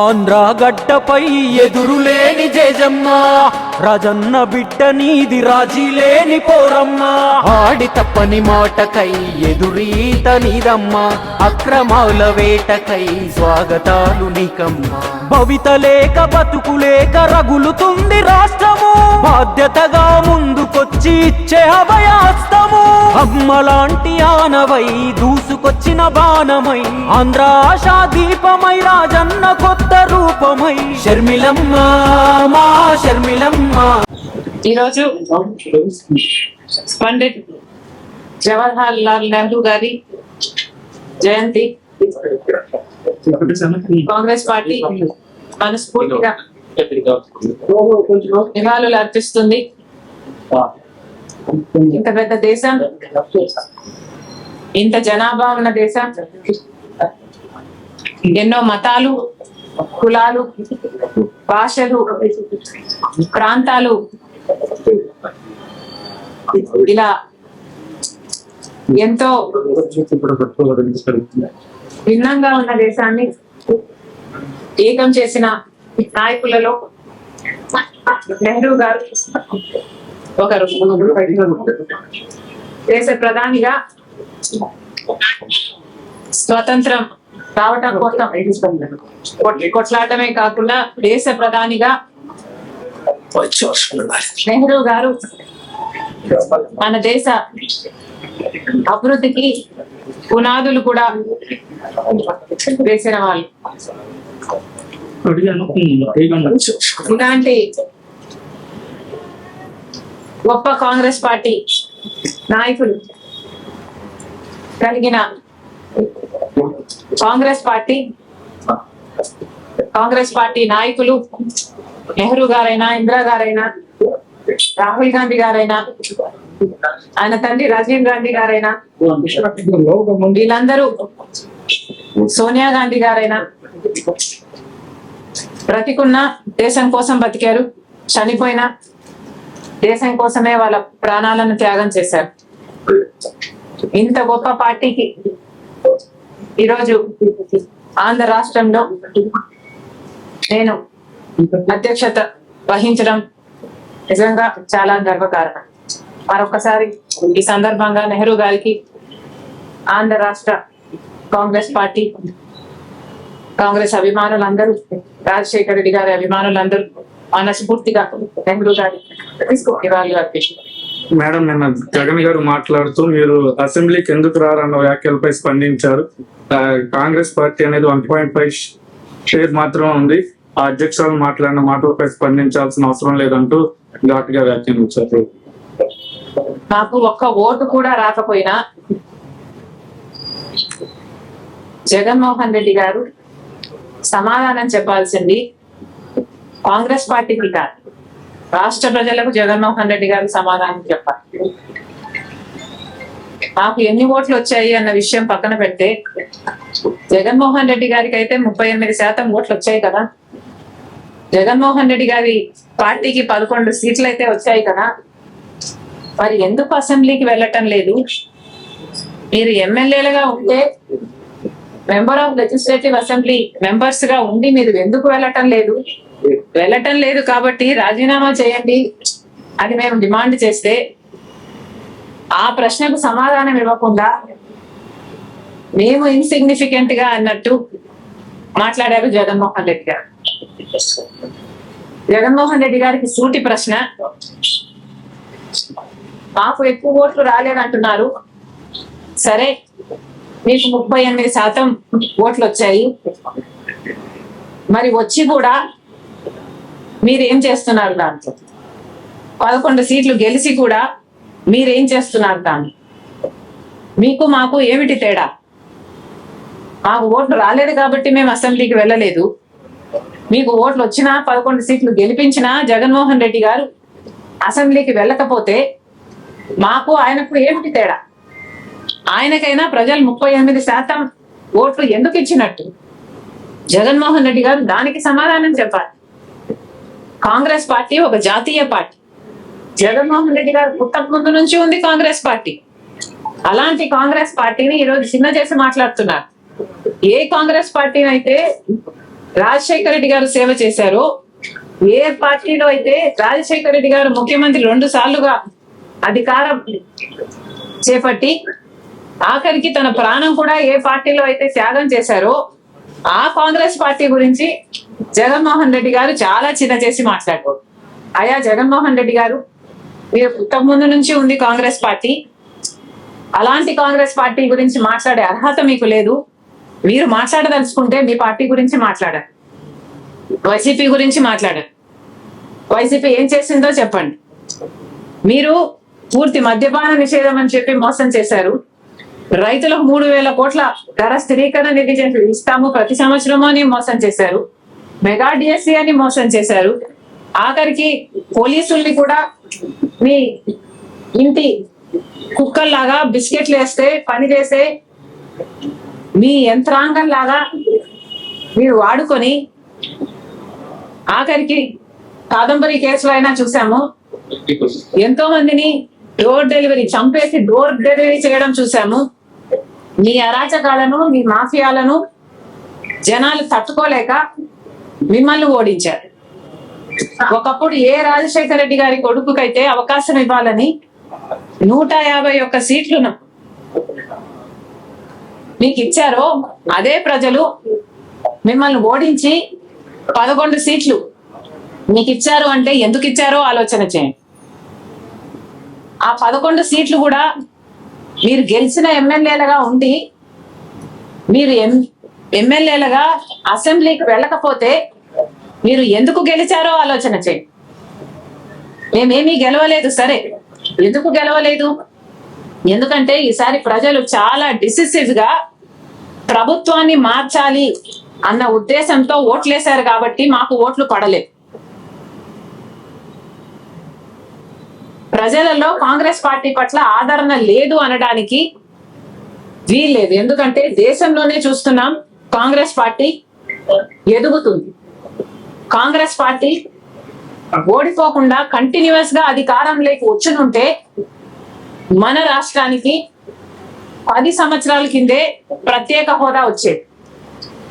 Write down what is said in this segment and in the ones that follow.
ఆంధ్ర గడ్డపై ఎదురులేని జేజమ్మ రాజన్న బిడ్డ నీది రాజీ లేని పోరమ్మ. ఆడి తప్పని మాటకై ఎదురీత నీదమ్మ అక్రమాల వేటకై స్వాగతాలు నీకమ్మ. భవిత లేక బతుకు లేక రగులుతుంది రాష్ట్రము. బాధ్యతగా ముందుకొచ్చి ఇచ్చే అభయాస్తము. అమ్మలాంటి ఆనవై దూసుకొచ్చిన బాణమై. ఆంధ్ర ఆశా దీపమై రాజన్న కొత్త రూపమై. షర్మిలమ్మ మా షర్మిలమ్మ ఈరోజు పండిట్ జవహర్ లాల్ నెహ్రూ గారి జయంతి. కాంగ్రెస్ పార్టీ మనస్ఫూర్తిగా నివాళులు అర్పిస్తుంది. ఇంత పెద్ద దేశం ఇంత జనాభా ఉన్న దేశం ఎన్నో మతాలు కులాలు భాషలు ప్రాంతాలు ఇలా ఎంతో భిన్నంగా ఉన్న దేశాన్ని ఏకం చేసిన నాయకులలో నెహ్రూ గారు ఒకరు. దేశ ప్రధానిగా స్వతంత్రం రావటం కోసం. కొట్- కొట్లాడటమే కాకుండా దేశ ప్రధానిగా నెహ్రూ గారు మన దేశ అభివృద్ధికి పునాదులు కూడా వేసిన వాళ్ళు. ఇలాంటి గొప్ప కాంగ్రెస్ పార్టీ నాయకులు కలిగిన కాంగ్రెస్ పార్టీ కాంగ్రెస్ పార్టీ నాయకులు నెహ్రూ గారైనా ఇందిరా గారైనా రాహుల్ గాంధీ గారైనా ఆయన తండ్రి రాజీవ్ గాంధీ గారైనా వీళ్ళందరూ సోనియా గాంధీ గారైనా బ్రతికున్న దేశం కోసం బతికారు చనిపోయిన దేశం కోసమే వాళ్ళ ప్రాణాలను త్యాగం చేశారు. ఇంత గొప్ప పార్టీకి ఈరోజు ఆంధ్ర రాష్ట్రంలో నేను అధ్యక్షత వహించడం నిజంగా చాలా గర్వకారణం. మరొకసారి ఈ సందర్భంగా నెహ్రూ గారికి ఆంధ్ర రాష్ట్ర కాంగ్రెస్ పార్టీ కాంగ్రెస్ అభిమానులందరూ రాజశేఖర రెడ్డి గారి అభిమానులందరూ మనస్ఫూర్తిగా నెహ్రూ గారి ఇవాళ అర్పించారు మేడం నిన్న జగన్ గారు మాట్లాడుతూ మీరు అసెంబ్లీకి ఎందుకు రారన్న వ్యాఖ్యలపై స్పందించారు. కాంగ్రెస్ పార్టీ అనేది వన్ పాయింట్ ఫైవ్ షేర్ మాత్రమే ఉంది. ఆ అధ్యక్షులు మాట్లాడిన మాటలపై స్పందించాల్సిన అవసరం లేదంటూ ఘాటుగా వ్యాఖ్యానించారు. నాకు ఒక్క ఓటు కూడా రాకపోయినా జగన్మోహన్ రెడ్డి గారు సమాధానం చెప్పాల్సింది కాంగ్రెస్ పార్టీకి కాదు. రాష్ట్ర ప్రజలకు జగన్మోహన్ రెడ్డి గారు సమాధానం చెప్పాలి. నాకు ఎన్ని ఓట్లు వచ్చాయి అన్న విషయం పక్కన పెడితే జగన్మోహన్ రెడ్డి గారికి అయితే ముప్పై ఎనిమిది శాతం ఓట్లు వచ్చాయి కదా. జగన్మోహన్ రెడ్డి గారి పార్టీకి పదకొండు సీట్లు అయితే వచ్చాయి కదా. మరి ఎందుకు అసెంబ్లీకి వెళ్ళటం లేదు? మీరు ఎమ్మెల్యేలుగా ఉంటే మెంబర్ ఆఫ్ లెజిస్లేటివ్ అసెంబ్లీ మెంబర్స్గా ఉండి మీరు ఎందుకు వెళ్ళటం లేదు? వెళ్ళటం లేదు కాబట్టి రాజీనామా చేయండి అని మేము డిమాండ్ చేస్తే ఆ ప్రశ్నకు సమాధానం ఇవ్వకుండా మేము ఇన్సిగ్నిఫికెంట్గా అన్నట్టు మాట్లాడారు జగన్మోహన్ రెడ్డి గారు. జగన్మోహన్ రెడ్డి గారికి సూటి ప్రశ్న. మాకు ఎక్కువ ఓట్లు రాలేదంటున్నారు. సరే మీకు ముప్పై ఎనిమిది శాతం ఓట్లు వచ్చాయి. మరి వచ్చి కూడా మీరేం చేస్తున్నారు దాంట్లో? పదకొండు సీట్లు గెలిచి కూడా మీరేం చేస్తున్నారు దాన్ని మీకు మాకు ఏమిటి తేడా? మాకు ఓట్లు రాలేదు కాబట్టి మేము అసెంబ్లీకి వెళ్ళలేదు. మీకు ఓట్లు వచ్చినా పదకొండు సీట్లు గెలిపించినా జగన్మోహన్ రెడ్డి గారు అసెంబ్లీకి వెళ్ళకపోతే మాకు ఆయనకు ఏమిటి తేడా? ఆయనకైనా ప్రజలు ముప్పై ఎనిమిది శాతం ఓట్లు ఎందుకు ఇచ్చినట్టు? జగన్మోహన్ రెడ్డి గారు దానికి సమాధానం చెప్పాలి. కాంగ్రెస్ పార్టీ ఒక జాతీయ పార్టీ. జగన్మోహన్ రెడ్డి గారు పుట్టక ముందు నుంచి ఉంది కాంగ్రెస్ పార్టీ. అలాంటి కాంగ్రెస్ పార్టీని ఈరోజు చిన్న చేసి మాట్లాడుతున్నారు. ఏ కాంగ్రెస్ పార్టీని అయితే రాజశేఖర రెడ్డి గారు సేవ చేశారో ఏ పార్టీలో అయితే రాజశేఖర రెడ్డి గారు ముఖ్యమంత్రి రెండు సార్లుగా అధికారం చేపట్టి ఆఖరికి తన ప్రాణం కూడా ఏ పార్టీలో అయితే త్యాగం చేశారో ఆ కాంగ్రెస్ పార్టీ గురించి జగన్మోహన్ రెడ్డి గారు చాలా చిన్న చేసి మాట్లాడుకోరు అయా జగన్మోహన్ రెడ్డి గారు మీరు పుట్టక ముందు నుంచి ఉంది కాంగ్రెస్ పార్టీ. అలాంటి కాంగ్రెస్ పార్టీ గురించి మాట్లాడే అర్హత మీకు లేదు. మీరు మాట్లాడదలుచుకుంటే మీ పార్టీ గురించి మాట్లాడారు వైసీపీ గురించి మాట్లాడారు వైసీపీ ఏం చేసిందో చెప్పండి. మీరు పూర్తి మద్యపాన నిషేధం అని చెప్పి మోసం చేశారు. రైతులకు మూడు వేల కోట్ల ధర స్థిరీకరణ నిధి ఇస్తాము. ప్రతి సంవత్సరము అని మోసం చేశారు. మెగా డిఎస్సి అని మోసం చేశారు. ఆఖరికి పోలీసుల్ని కూడా మీ ఇంటి కుక్కల్లాగా బిస్కెట్లు వేస్తే పని చేసే మీ యంత్రాంగం లాగా మీరు వాడుకొని ఆఖరికి కాదంబరి కేసులో అయినా చూసాము. ఎంతో మందిని డోర్ డెలివరీ చంపేసి డోర్ డెలివరీ చేయడం చూసాము. మీ అరాచకాలను మీ మాఫియాలను జనాలు తట్టుకోలేక మిమ్మల్ని ఓడించారు. ఒకప్పుడు ఏ రాజశేఖర రెడ్డి గారి కొడుకుకైతే అవకాశం ఇవ్వాలని నూట యాభై ఒక్క సీట్లును మీకు ఇచ్చారో అదే ప్రజలు మిమ్మల్ని ఓడించి పదకొండు సీట్లు మీకు ఇచ్చారు అంటే ఎందుకు ఇచ్చారో ఆలోచన చేయండి. ఆ పదకొండు సీట్లు కూడా మీరు గెలిచిన ఎమ్మెల్యేలుగా ఉండి మీరు ఎం ఎమ్మెల్యేలుగా అసెంబ్లీకి వెళ్ళకపోతే మీరు ఎందుకు గెలిచారో ఆలోచన చేయండి. మేమేమీ గెలవలేదు సరే. ఎందుకు గెలవలేదు? ఎందుకంటే ఈసారి ప్రజలు చాలా డిసిసివ్గా ప్రభుత్వాన్ని మార్చాలి అన్న ఉద్దేశంతో ఓట్లేశారు కాబట్టి మాకు ఓట్లు పడలేదు. ప్రజలలో కాంగ్రెస్ పార్టీ పట్ల ఆదరణ లేదు అనడానికి వీల్లేదు. ఎందుకంటే దేశంలోనే చూస్తున్నాం కాంగ్రెస్ పార్టీ ఎదుగుతుంది. కాంగ్రెస్ పార్టీ ఓడిపోకుండా కంటిన్యూస్గా అధికారంలోకి వచ్చునుంటే మన రాష్ట్రానికి పది సంవత్సరాల కిందే ప్రత్యేక హోదా వచ్చేది.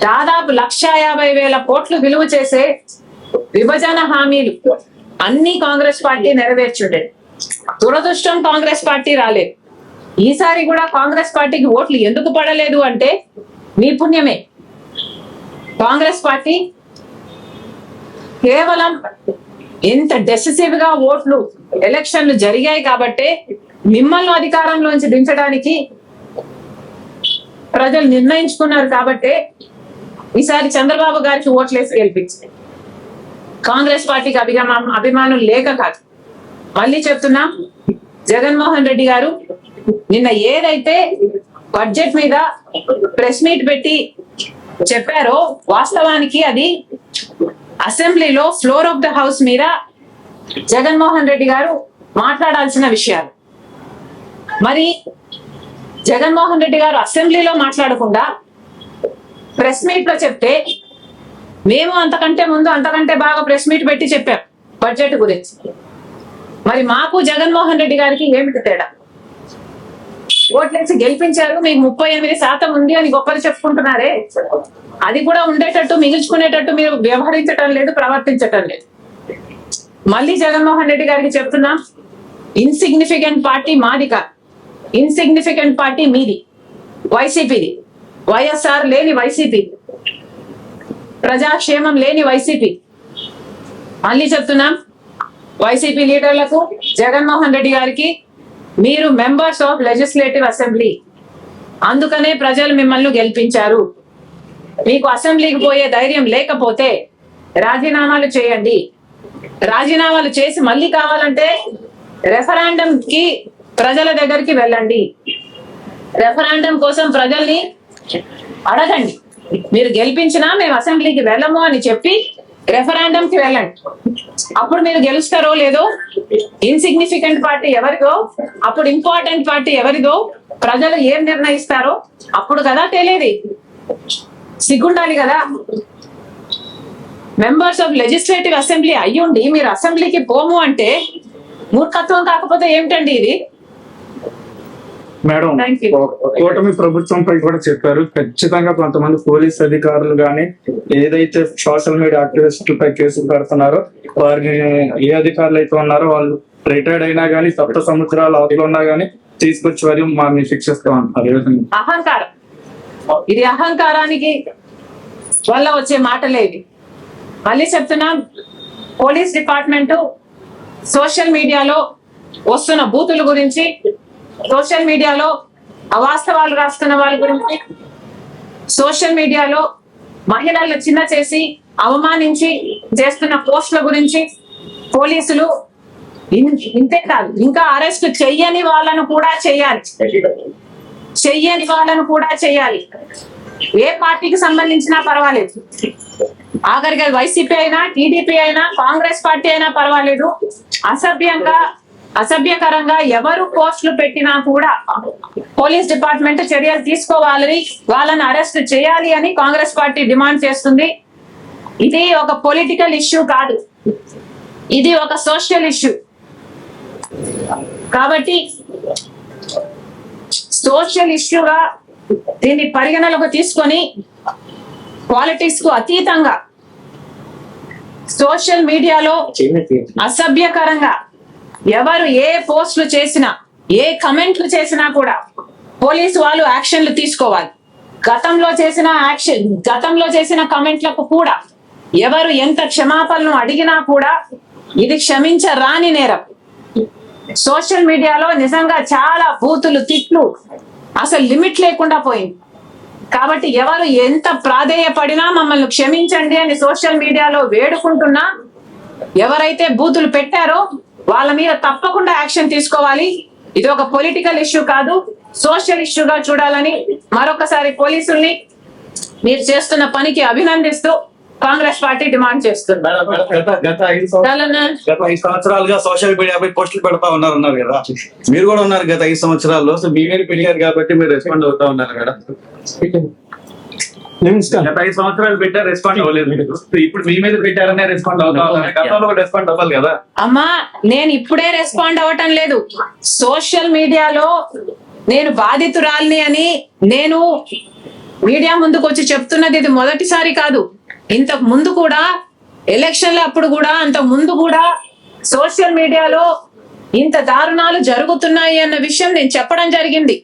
దాదాపు లక్ష యాభై వేల కోట్లు విలువ చేసే విభజన హామీలు అన్ని కాంగ్రెస్ పార్టీ నెరవేర్చుండేది దురదృష్టం కాంగ్రెస్ పార్టీ రాలేదు ఈసారి కూడా కాంగ్రెస్ పార్టీకి ఓట్లు ఎందుకు పడలేదు అంటే మీ పుణ్యమే కాంగ్రెస్ పార్టీ కేవలం ఎంత డెసిసివ్గా ఓట్లు ఎలక్షన్లు జరిగాయి కాబట్టే మిమ్మల్ని అధికారంలోంచి దించడానికి ప్రజలు నిర్ణయించుకున్నారు కాబట్టే ఈసారి చంద్రబాబు గారికి ఓట్లేసి గెలిపించింది. కాంగ్రెస్ పార్టీకి అభిమానం అభిమానులు లేక కాదు. మళ్ళీ చెప్తున్నా జగన్మోహన్ రెడ్డి గారు నిన్న ఏదైతే బడ్జెట్ మీద ప్రెస్ మీట్ పెట్టి చెప్పారో వాస్తవానికి అది అసెంబ్లీలో ఫ్లోర్ ఆఫ్ ద హౌస్ మీద జగన్మోహన్ రెడ్డి గారు మాట్లాడాల్సిన విషయాలు. మరి జగన్మోహన్ రెడ్డి గారు అసెంబ్లీలో మాట్లాడకుండా ప్రెస్ మీట్లో చెప్తే మేము అంతకంటే ముందు అంతకంటే బాగా ప్రెస్ మీట్ పెట్టి చెప్పాం బడ్జెట్ గురించి. మరి మాకు జగన్మోహన్ రెడ్డి గారికి ఏమిటి తేడా? ఓట్లేసి గెలిపించారు మీకు ముప్పై ఎనిమిది శాతం ఉంది అని గొప్పలు చెప్పుకుంటున్నారే. అది కూడా ఉండేటట్టు మిగిల్చుకునేటట్టు మీరు వ్యవహరించటం లేదు ప్రవర్తించటం లేదు. మళ్ళీ జగన్మోహన్ రెడ్డి గారికి చెప్తున్నా ఇన్సిగ్నిఫికెంట్ పార్టీ మాది కాదు. ఇన్సిగ్నిఫికెంట్ పార్టీ మీది వైసీపీది. వైఎస్ఆర్ లేని వైసీపీ. ప్రజాక్షేమం లేని వైసీపీ. మళ్ళీ చెప్తున్నాం వైసీపీ లీడర్లకు జగన్మోహన్ రెడ్డి గారికి మీరు మెంబర్స్ ఆఫ్ లెజిస్లేటివ్ అసెంబ్లీ. అందుకనే ప్రజలు మిమ్మల్ని గెలిపించారు. మీకు అసెంబ్లీకి పోయే ధైర్యం లేకపోతే రాజీనామాలు చేయండి. రాజీనామాలు చేసి మళ్ళీ కావాలంటే రెఫరాండం కి ప్రజల దగ్గరికి వెళ్ళండి. రెఫరాండం కోసం ప్రజల్ని అడగండి. మీరు గెలిపించినా మేము అసెంబ్లీకి వెళ్ళము అని చెప్పి రెఫరాండం కి వెళ్ళండి. అప్పుడు మీరు గెలుస్తారో లేదో ఇన్సిగ్నిఫికెంట్ పార్టీ ఎవరిదో అప్పుడు ఇంపార్టెంట్ పార్టీ ఎవరిదో ప్రజలు ఏం నిర్ణయిస్తారో అప్పుడు కదా తెలియదు సిగ్గుండాలి కదా. మెంబర్స్ ఆఫ్ లెజిస్లేటివ్ అసెంబ్లీ అయ్యుండి మీరు అసెంబ్లీకి పోము అంటే మూర్ఖత్వం కాకపోతే ఏమిటండి ఇది? మేడం. కూటమి ప్రభుత్వంపై కూడా చెప్పారు ఖచ్చితంగా కొంతమంది పోలీస్ అధికారులు గాని ఏదైతే సోషల్ మీడియా యాక్టివిస్టులపై కేసులు పెడుతున్నారో వారిని ఏ అధికారులు అయితే ఉన్నారో వాళ్ళు రిటైర్డ్ అయినా గానీ సప్త సముద్రాల అవతల ఉన్నా గానీ తీసుకొచ్చి వారి మాని శిక్షిస్తాం? అహంకారం ఇది అహంకారానికి వల్ల వచ్చే మాటలేవి మళ్ళీ చెప్తున్నా పోలీస్ డిపార్ట్మెంట్ సోషల్ మీడియాలో వస్తున్న బూతుల గురించి సోషల్ మీడియాలో అవాస్తవాలు రాస్తున్న వాళ్ళ గురించి సోషల్ మీడియాలో మహిళలు చిన్న చేసి అవమానించి చేస్తున్న పోస్టుల గురించి పోలీసులు ఇంతే కాదు ఇంకా అరెస్ట్ చెయ్యని వాళ్ళను కూడా చేయాలి. చెయ్యని వాళ్ళను కూడా చేయాలి. ఏ పార్టీకి సంబంధించినా పర్వాలేదు. ఆఖరిగా వైసీపీ అయినా టీడీపీ అయినా కాంగ్రెస్ పార్టీ అయినా పర్వాలేదు. అసభ్యంగా అసభ్యకరంగా ఎవరు పోస్టులు పెట్టినా కూడా పోలీస్ డిపార్ట్మెంట్ చర్యలు తీసుకోవాలని వాళ్ళని అరెస్ట్ చేయాలి అని కాంగ్రెస్ పార్టీ డిమాండ్ చేస్తుంది. ఇది ఒక పొలిటికల్ ఇష్యూ కాదు. ఇది ఒక సోషల్ ఇష్యూ. కాబట్టి సోషల్ ఇష్యూగా దీన్ని పరిగణలోకి తీసుకొని పాలిటిక్స్కు అతీతంగా సోషల్ మీడియాలో అసభ్యకరంగా ఎవరు ఏ పోస్టులు చేసినా ఏ కమెంట్లు చేసినా కూడా పోలీసు వాళ్ళు యాక్షన్లు తీసుకోవాలి. గతంలో చేసిన యాక్షన్ గతంలో చేసిన కమెంట్లకు కూడా ఎవరు ఎంత క్షమాపణలు అడిగినా కూడా ఇది క్షమించరాని నేరం. సోషల్ మీడియాలో నిజంగా చాలా బూతులు తిట్లు అసలు లిమిట్ లేకుండా పోయింది. కాబట్టి ఎవరు ఎంత ప్రాధేయపడినా మమ్మల్ని క్షమించండి అని సోషల్ మీడియాలో వేడుకుంటున్నా ఎవరైతే బూతులు పెట్టారో వాళ్ళ మీద తప్పకుండా యాక్షన్ తీసుకోవాలి. ఇది ఒక పొలిటికల్ ఇష్యూ కాదు. సోషల్ ఇష్యూగా చూడాలని మరొకసారి పోలీసుల్ని మీరు చేస్తున్న పనికి అభినందిస్తూ కాంగ్రెస్ పార్టీ డిమాండ్ చేస్తుంది. గత ఐదు సంవత్సరాలుగా సోషల్ మీడియాపై పోస్టులు పెడతా ఉన్నారు అన్నారు కదా. మీరు కూడా ఉన్నారు గత ఐదు సంవత్సరాల్లో. సో మీ మీద పెట్టారు కాబట్టి మీరు రెస్పాండ్ అవుతా ఉన్నారు మేడం. గత ఐదు సంవత్సరాలు పెట్టారు రెస్పాండ్ అవ్వలేదు మీరు. ఇప్పుడు మీ మీద పెట్టారనే రెస్పాండ్ అవుతా గతంలో రెస్పాండ్ అవ్వాలి కదా. అమ్మా నేను ఇప్పుడే రెస్పాండ్ అవ్వటం లేదు. సోషల్ మీడియాలో నేను బాధితురాల్ని అని నేను మీడియా ముందుకు వచ్చి చెప్తున్నది ఇది మొదటిసారి కాదు. ఇంతకు ముందు కూడా ఎలక్షన్ల అప్పుడు కూడా అంతకు ముందు కూడా సోషల్ మీడియాలో ఇంత దారుణాలు జరుగుతున్నాయి అన్న విషయం నేను చెప్పడం జరిగింది.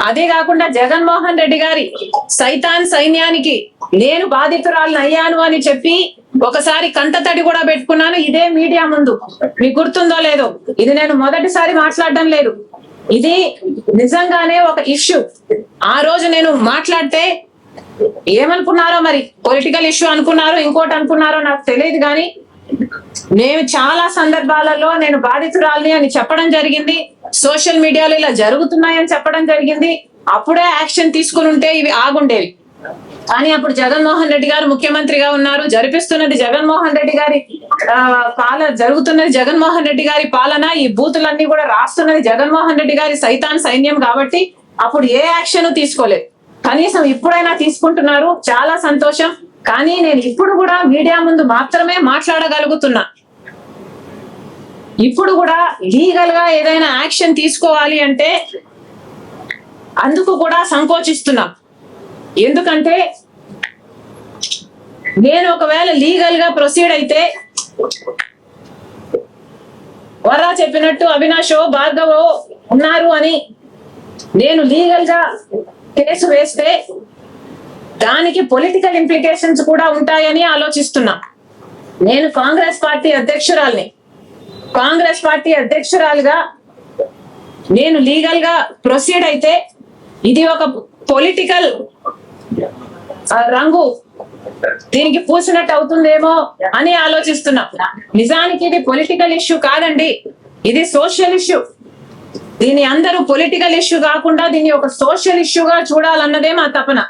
అదే కాకుండా జగన్మోహన్ రెడ్డి గారి సైతాన్ సైన్యానికి నేను బాధితురాలను అయ్యాను అని చెప్పి ఒకసారి కంటతడి కూడా పెట్టుకున్నాను. ఇదే మీడియా ముందు. మీకు గుర్తుందో లేదో? ఇది నేను మొదటిసారి మాట్లాడడం లేదు. ఇది నిజంగానే ఒక ఇష్యూ. ఆ రోజు నేను మాట్లాడితే ఏమనుకున్నారో మరి? పొలిటికల్ ఇష్యూ అనుకున్నారో ఇంకోటి అనుకున్నారో నాకు తెలియదు కానీ నేను చాలా సందర్భాలలో నేను బాధితురాలిని అని చెప్పడం జరిగింది. సోషల్ మీడియాలో ఇలా జరుగుతున్నాయని చెప్పడం జరిగింది. అప్పుడే యాక్షన్ తీసుకుని ఉంటే ఇవి ఆగుండేవి. కానీ అప్పుడు జగన్మోహన్ రెడ్డి గారు ముఖ్యమంత్రిగా ఉన్నారు. జరిపిస్తున్నది జగన్మోహన్ రెడ్డి గారి పాలన జరుగుతున్నది జగన్మోహన్ రెడ్డి గారి పాలన ఈ బూతులన్నీ కూడా రాస్తున్నది జగన్మోహన్ రెడ్డి గారి సైతాన్ సైన్యం కాబట్టి అప్పుడు ఏ యాక్షన్ తీసుకోలేదు. కనీసం ఇప్పుడైనా తీసుకుంటున్నారు. చాలా సంతోషం. కానీ నేను ఇప్పుడు కూడా మీడియా ముందు మాత్రమే మాట్లాడగలుగుతున్నా. ఇప్పుడు కూడా లీగల్గా ఏదైనా యాక్షన్ తీసుకోవాలి అంటే అందుకు కూడా సంకోచిస్తున్నాం. ఎందుకంటే నేను ఒకవేళ లీగల్గా ప్రొసీడ్ అయితే వర్రా చెప్పినట్టు అవినాషో భార్గవో ఉన్నారు అని నేను లీగల్గా కేసు వేస్తే దానికి పొలిటికల్ ఇంప్లికేషన్స్ కూడా ఉంటాయని ఆలోచిస్తున్నా. నేను కాంగ్రెస్ పార్టీ అధ్యక్షురాల్ని. కాంగ్రెస్ పార్టీ అధ్యక్షురాలుగా నేను లీగల్గా ప్రొసీడ్ అయితే ఇది ఒక పొలిటికల్ రంగు. దీనికి పూసినట్టు అవుతుందేమో అని ఆలోచిస్తున్నా. నిజానికి ఇది పొలిటికల్ ఇష్యూ కాదండి. ఇది సోషల్ ఇష్యూ దీని అందరూ పొలిటికల్ ఇష్యూ కాకుండా దీన్ని ఒక సోషల్ ఇష్యూగా చూడాలన్నదే మా తపన.